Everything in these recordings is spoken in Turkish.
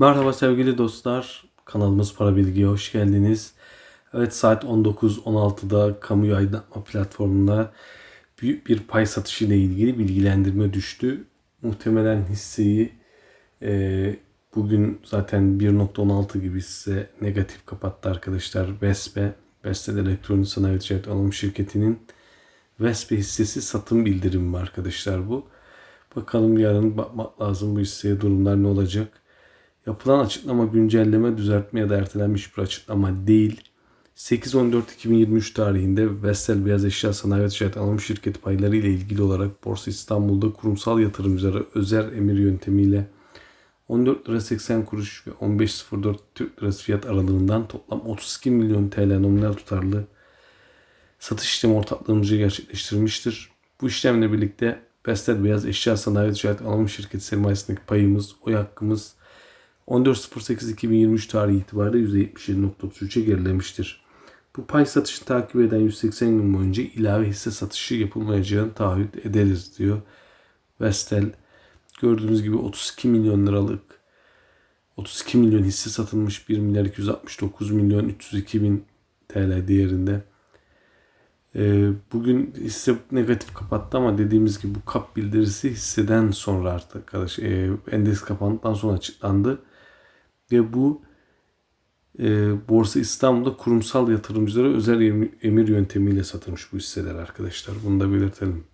Merhaba sevgili dostlar. Kanalımız Para Bilgi'ye hoş geldiniz. Evet saat 19.16'da kamuyu aydınlatma platformuna büyük bir pay satışı ile ilgili bilgilendirme düştü. Muhtemelen hisseyi e, bugün zaten 1.16 gibi hisse negatif kapattı arkadaşlar. Vespe, Vestel Elektronik Sanayi Ticaret Anonim Şirketi'nin Vespe hissesi satım bildirimi arkadaşlar bu. Bakalım yarın bakmak lazım bu hisseye durumlar ne olacak. Yapılan açıklama güncelleme, düzeltme ya da ertelenmiş bir açıklama değil. 8.14.2023 tarihinde Vestel Beyaz Eşya Sanayi ve Ticaret Anonim Şirketi payları ile ilgili olarak Borsa İstanbul'da kurumsal yatırımcılara özel emir yöntemiyle 14 lira 80 kuruş ve 15.04 Türk Lirası fiyat aralığından toplam 32 milyon TL nominal tutarlı satış işlemi ortaklığımızı gerçekleştirmiştir. Bu işlemle birlikte Vestel Beyaz Eşya Sanayi ve Ticaret Anonim Şirketi sermayesindeki payımız, oy hakkımız 14.08.2023 tarihi itibariyle %77.33'e gerilemiştir. Bu pay satışını takip eden 180 gün boyunca ilave hisse satışı yapılmayacağını taahhüt ederiz diyor. Vestel gördüğünüz gibi 32 milyon liralık 32 milyon hisse satılmış 1 milyar 269 milyon 302 bin TL değerinde. Ee, bugün hisse negatif kapattı ama dediğimiz gibi bu kap bildirisi hisseden sonra artık arkadaş e, endeks kapandıktan sonra açıklandı. Ve bu e, Borsa İstanbul'da kurumsal yatırımcılara özel emir, yöntemiyle satılmış bu hisseler arkadaşlar. Bunu da belirtelim.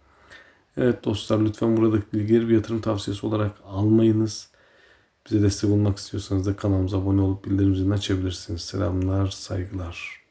Evet dostlar lütfen buradaki bilgileri bir yatırım tavsiyesi olarak almayınız. Bize destek olmak istiyorsanız da kanalımıza abone olup bildirim zilini açabilirsiniz. Selamlar, saygılar.